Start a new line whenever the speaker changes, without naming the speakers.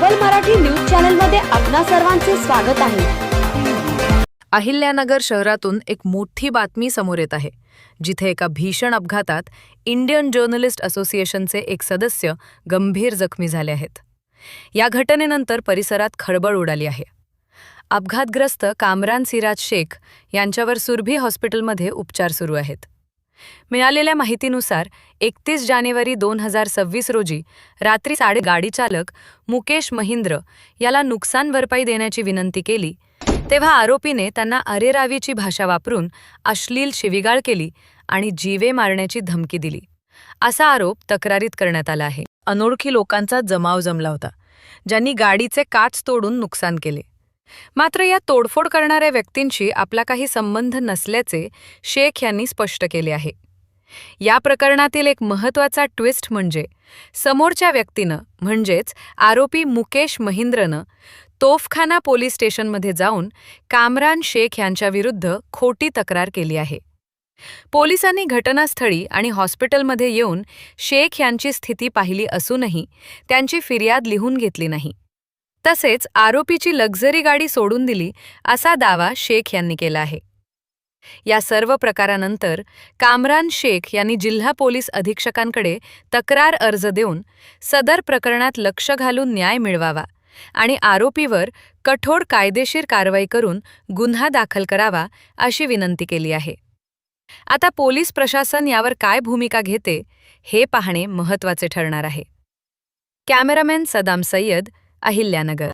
सबल मराठी न्यूज चॅनलमध्ये आपणा सर्वांचे स्वागत आहे.
अहिल्यानगर शहरातून एक मोठी बातमी समोर येत आहे. जिथे एका भीषण अपघातात इंडियन जर्नलिस्ट असोसिएशनचे एक सदस्य गंभीर जखमी झाले आहेत. या घटनेनंतर परिसरात खळबळ उडाली आहे. अपघातग्रस्त कामरान सिराज शेख यांच्यावर सुरभी हॉस्पिटलमध्ये उपचार सुरू आहेत. मिळालेल्या माहितीनुसार एकतीस जानेवारी दोन हजार सव्वीस रोजी रात्री साडे गाडी चालक मुकेश महिंद्र याला नुकसान भरपाई देण्याची विनंती केली तेव्हा आरोपीने त्यांना अरेरावीची भाषा वापरून अश्लील शिविगाळ केली आणि जीवे मारण्याची धमकी दिली. असा आरोप तक्रारीत करण्यात आला आहे. अनोळखी लोकांचा जमाव जमला होता ज्यांनी गाडीचे काच तोडून नुकसान केले. मात्र या तोडफोड करणाऱ्या व्यक्तींशी आपला काही संबंध नसल्याचे शेख यांनी स्पष्ट केले आहे. या प्रकरणातील एक महत्त्वाचा ट्विस्ट म्हणजे समोरच्या व्यक्तीनं म्हणजेच आरोपी मुकेश महिंद्रनं तोफखाना पोलीस स्टेशनमध्ये जाऊन कामरान शेख यांच्याविरुद्ध खोटी तक्रार केली आहे. पोलिसांनी घटनास्थळी आणि हॉस्पिटलमध्ये येऊन शेख यांची स्थिती पाहिली असूनही त्यांची फिर्याद लिहून घेतली नाही. तसेच आरोपीची लक्झरी गाडी सोडून दिली असा दावा शेख यांनी केला आहे. या सर्व प्रकारानंतर कामरान शेख यांनी जिल्हा पोलीस अधीक्षकांकडे तक्रार अर्ज देऊन सदर प्रकरणात लक्ष घालून न्याय मिळवावा आणि आरोपीवर कठोर कायदेशीर कारवाई करून गुन्हा दाखल करावा अशी विनंती केली आहे. आता पोलीस प्रशासन यावर काय भूमिका घेते हे पाहणे महत्त्वाचे ठरणार आहे. कॅमेरामॅन सदाम सय्यद अहिल्यानगर.